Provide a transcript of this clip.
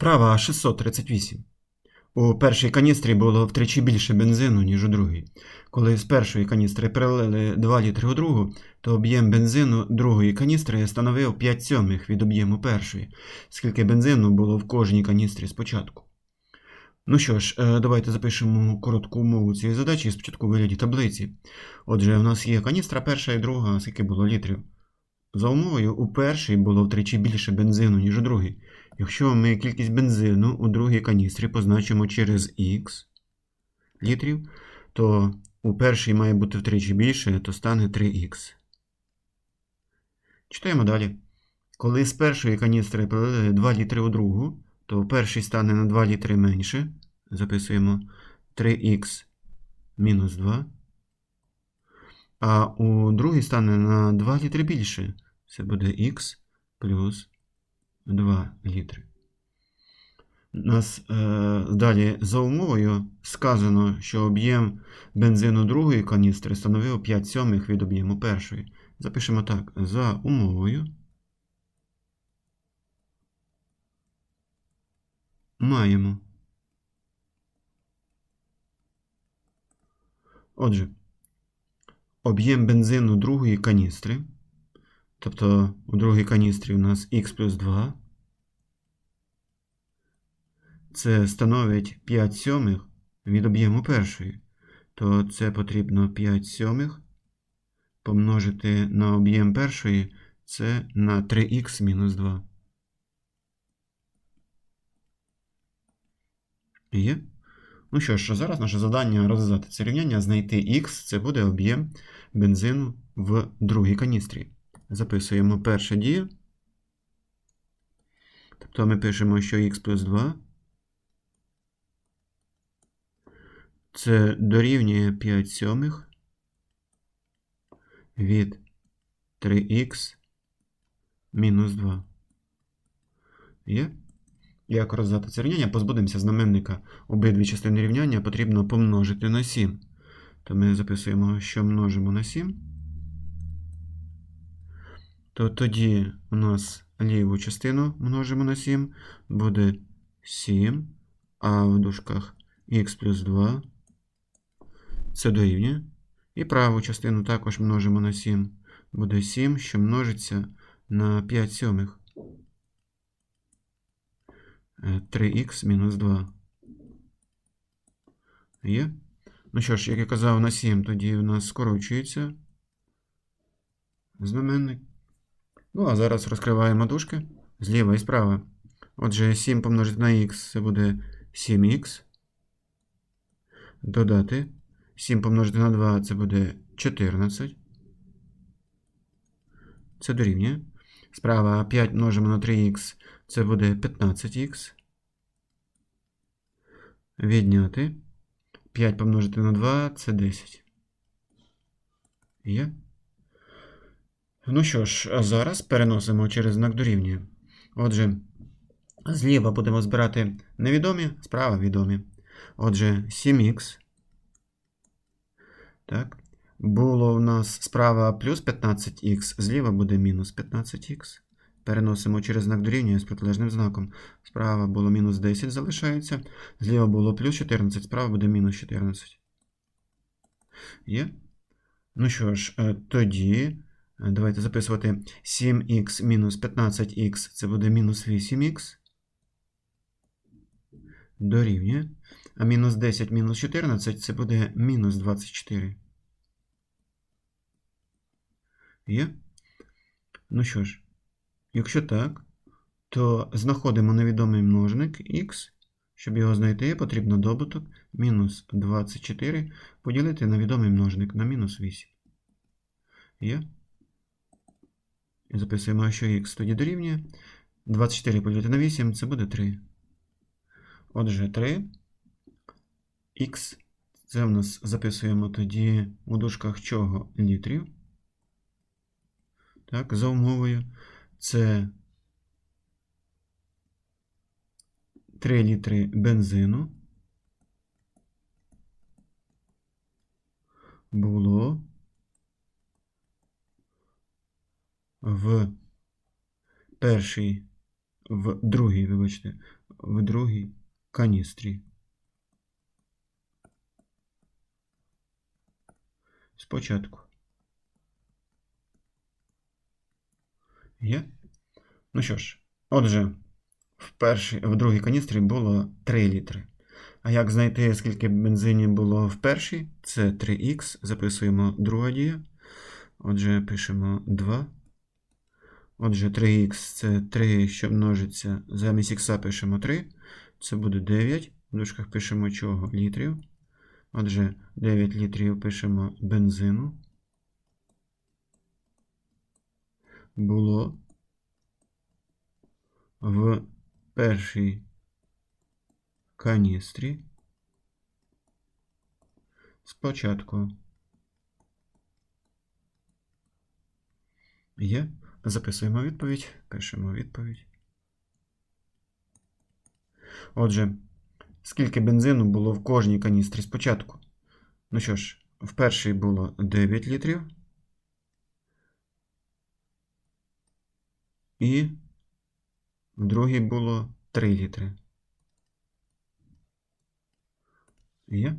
Вправа 638. У першій каністрі було втричі більше бензину, ніж у другій. Коли з першої каністри перелили 2 літри у другу, то об'єм бензину другої каністри становив 5 сьомих від об'єму першої, скільки бензину було в кожній каністрі спочатку. Ну що ж, е, давайте запишемо коротку умову цієї задачі спочатку у вигляді таблиці. Отже, у нас є каністра перша і друга, скільки було літрів. За умовою, у першій було втричі більше бензину, ніж у другій. Якщо ми кількість бензину у другій каністрі позначимо через Х літрів, то у першій має бути втричі більше, то стане 3х. Читаємо далі. Коли з першої каністри пролили 2 літри у другу, то в першій стане на 2 літри менше. Записуємо 3х мінус 2. А у другій стане на 2 літри більше. Це буде х плюс 2 літри. Нас е, далі за умовою сказано, що об'єм бензину другої каністри становив 5 сьомих від об'єму першої. Запишемо так: за умовою маємо. Отже, об'єм бензину другої каністри, тобто у другій каністрі у нас х плюс 2, це становить 5 сьомих від об'єму першої, то це потрібно 5 сьомих помножити на об'єм першої, це на 3х мінус 2. Є? Ну що ж, зараз наше завдання розв'язати це рівняння, знайти х, це буде об'єм бензину в другій каністрі. Записуємо перша дія. Тобто ми пишемо, що х плюс 2 це дорівнює 5 сьомих від 3х мінус 2. Є? Як роздати це рівняння? Позбудемося знаменника. Обидві частини рівняння потрібно помножити на 7. То ми записуємо, що множимо на 7. То тоді у нас ліву частину множимо на 7, буде 7, а в дужках х плюс 2 це дорівнює. І праву частину також множимо на 7. Буде 7, що множиться на 5 сьомих. 3х мінус 2. Є? Ну що ж, як я казав, на 7 тоді у нас скорочується знаменник. Ну, а зараз розкриваємо дужки зліва і справа. Отже, 7 помножити на х це буде 7х. Додати. 7 помножити на 2 це буде 14. Це дорівнює. Справа 5 множимо на 3х, це буде 15х. Відняти. 5 помножити на 2 це 10. Є? Ну що ж, зараз переносимо через знак дорівнює. Отже, зліва будемо збирати невідомі, справа відомі. Отже, 7х. Так. Було у нас справа плюс 15х, зліва буде мінус 15х. Переносимо через знак дорівнює з протилежним знаком. Справа було мінус 10, залишається. Зліва було плюс 14, справа буде мінус 14. Є? Ну що ж, е, тоді давайте записувати 7х мінус 15х, це буде мінус 8х. Дорівнює. А мінус 10 мінус 14 це буде мінус 24. Є? Ну що ж, якщо так, то знаходимо невідомий множник х. Щоб його знайти, потрібно добуток мінус 24 поділити на відомий множник на мінус 8. Є? І записуємо, що х тоді дорівнює. 24 поділити на 8 це буде 3. Отже, 3. Х. Це в нас записуємо тоді у дужках чого літрів. Так, за умовою. Це 3 літри бензину було в першій в другій, вибачте, в другій каністрі. Спочатку. Є? Ну що ж, отже, в, першій, в другій каністрі було 3 літри. А як знайти, скільки бензинів було в першій? Це 3х. Записуємо друга дія. Отже, пишемо 2. Отже, 3х це 3, що множиться. Замість х пишемо 3. Це буде 9. В дужках пишемо чого? Літрів. Отже, 9 літрів пишемо бензину. Було в першій каністрі. Спочатку. Є. Записуємо відповідь. Пишемо відповідь. Отже, скільки бензину було в кожній каністрі спочатку? Ну що ж, в першій було 9 літрів. І в другій було 3 літри. Є?